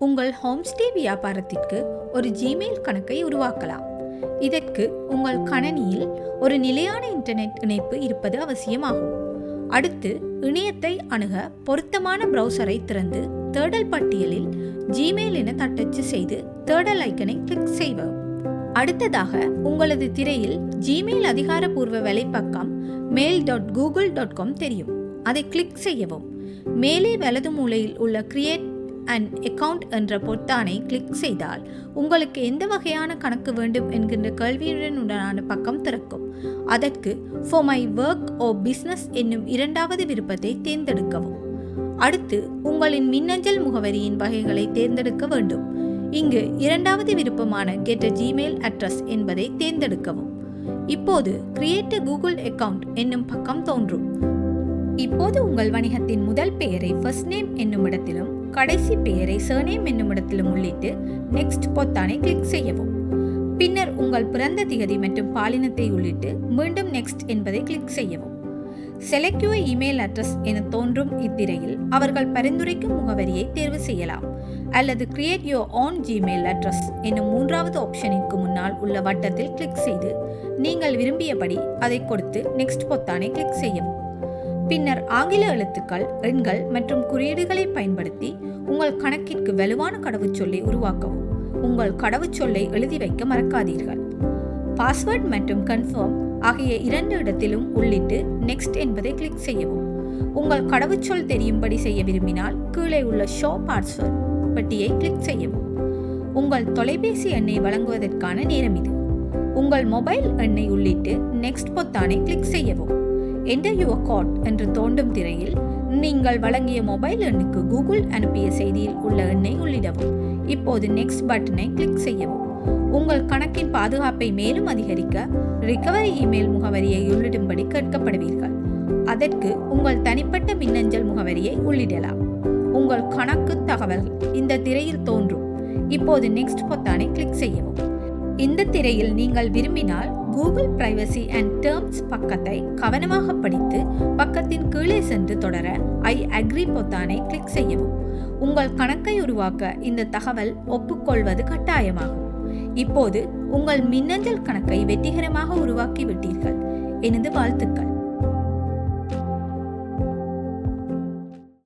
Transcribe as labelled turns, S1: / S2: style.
S1: உங்கள் ஹோம்ஸ்டே வியாபாரத்திற்கு ஒரு ஜிமெயில் கணக்கை உருவாக்கலாம். இதற்கு உங்கள் கணனியில் ஒரு நிலையான இன்டர்நெட் இணைப்பு இருப்பது அவசியமாகும். அடுத்து இணையத்தை அணுக பொருத்தமான ப்ரௌசரை திறந்து தேடல் பட்டியலில் ஜிமெயில் என தட்டச்சு செய்து தேடல் ஐக்கனை கிளிக் செய்வோம் அடுத்ததாக உங்களது திரையில் ஜிமெயில் அதிகாரப்பூர்வ வலைப்பக்கம் mail dot Google dot com தெரியும். அதை கிளிக் செய்யவும். மேலே வலது மூலையில் உள்ள கிரியேட் அண்ட் அக்கவுண்ட் என்ற பொத்தானை கிளிக் செய்தால் உங்களுக்கு எந்த வகையான கணக்கு வேண்டும் என்கின்ற கேள்வியுடனான பக்கம் திறக்கும். அதற்கு for my work or business என்னும் இரண்டாவது விருப்பத்தை தேர்ந்தெடுக்கவும். அடுத்து உங்களின் மின்னஞ்சல் முகவரியின் வகைகளை தேர்ந்தெடுக்க வேண்டும். இங்கு இரண்டாவது விருப்பமான கெட் அ ஜிமெயில் அட்ரஸ் என்பதை தேர்ந்தெடுக்கவும். இப்போது கிரியேட் கூகுள் அக்கவுண்ட் என்னும் பக்கம் தோன்றும். இப்போது உங்கள் வணிகத்தின் முதல் பெயரை ஃபர்ஸ்ட் நேம் என்னும் இடத்திலும் கடைசி பெயரை சர்நேம் என்னும் இடத்திலும் உள்ளிட்டு நெக்ஸ்ட் பொத்தானை கிளிக் செய்யவும். பின்னர் உங்கள் பிறந்த திகதி மற்றும் பாலினத்தை உள்ளிட்டு மீண்டும் நெக்ஸ்ட் என்பதை கிளிக் செய்யவும். செலக்ட் யுவர் இமெயில் அட்ரஸ் என தோன்றும் இத்திரையில் அவர்கள் பரிந்துரைக்கும் முகவரியை தேர்வு செய்யலாம். அல்லது create your own Gmail address என்னும் மூன்றாவது ஆப்ஷனிற்கு முன்னால் உள்ள வட்டத்தில் கிளிக் செய்து நீங்கள் விரும்பியபடி அதை கொடுத்து நெக்ஸ்ட் பொத்தானை கிளிக் செய்யவும். பின்னர் ஆங்கில எழுத்துக்கள் எண்கள் மற்றும் குறியீடுகளை பயன்படுத்தி உங்கள் கணக்கிற்கு வலுவான கடவுச்சொல்லை உருவாக்கவும். உங்கள் கடவுச்சொல்லை எழுதி வைக்க மறக்காதீர்கள். பாஸ்வேர்ட் மற்றும் கன்ஃபார்ம் ஆகிய இரண்டு இடத்திலும் உள்ளிட்டு நெக்ஸ்ட் என்பதை கிளிக் செய்யவும். உங்கள் கடவுச்சொல் தெரியும்படி செய்ய விரும்பினால் கீழே உள்ள ஷோ பாஸ்வேர்ட் பெட்டியை கிளிக் செய்யவும். உங்கள் தொலைபேசி எண்ணை வழங்குவதற்கான நேரம் இது. உங்கள் மொபைல் எண்ணை உள்ளிட்டு நெக்ஸ்ட் பொத்தானை கிளிக் செய்யவும். என்டர் யுவர் காட் என்று தோண்டும் திரையில் நீங்கள் வழங்கிய மொபைல் எண்ணுக்கு கூகுள் அனுப்பிய செய்தியில் உள்ள எண்ணை உள்ளிடவும். இப்போது நெக்ஸ்ட் பட்டனை கிளிக் செய்யவும். உங்கள் கணக்கின் பாதுகாப்பை மேலும் அதிகரிக்க ரிகவரி இமெயில் முகவரியை உள்ளிடும்படி கேட்கப்படுவீர்கள். அதற்கு உங்கள் தனிப்பட்ட மின்னஞ்சல் முகவரியை உள்ளிடலாம். உங்கள் கணக்கு தகவல் இந்த திரையில் தோன்றும். இப்போது நெக்ஸ்ட் பொத்தானை கிளிக் செய்யவும். இந்த திரையில் நீங்கள் விரும்பினால் கூகுள் பிரைவசி அண்ட் டேர்ம்ஸ் பக்கத்தை கவனமாக படித்து பக்கத்தின் கீழே சென்று தொடர ஐ அக்ரி பொத்தானை கிளிக் செய்யவும். உங்கள் கணக்கை உருவாக்க இந்த தகவல் ஒப்புக்கொள்வது கட்டாயமாகும். இப்போது உங்கள் மின்னஞ்சல் கணக்கை வெற்றிகரமாக உருவாக்கிவிட்டீர்கள். எனது வாழ்த்துக்கள்.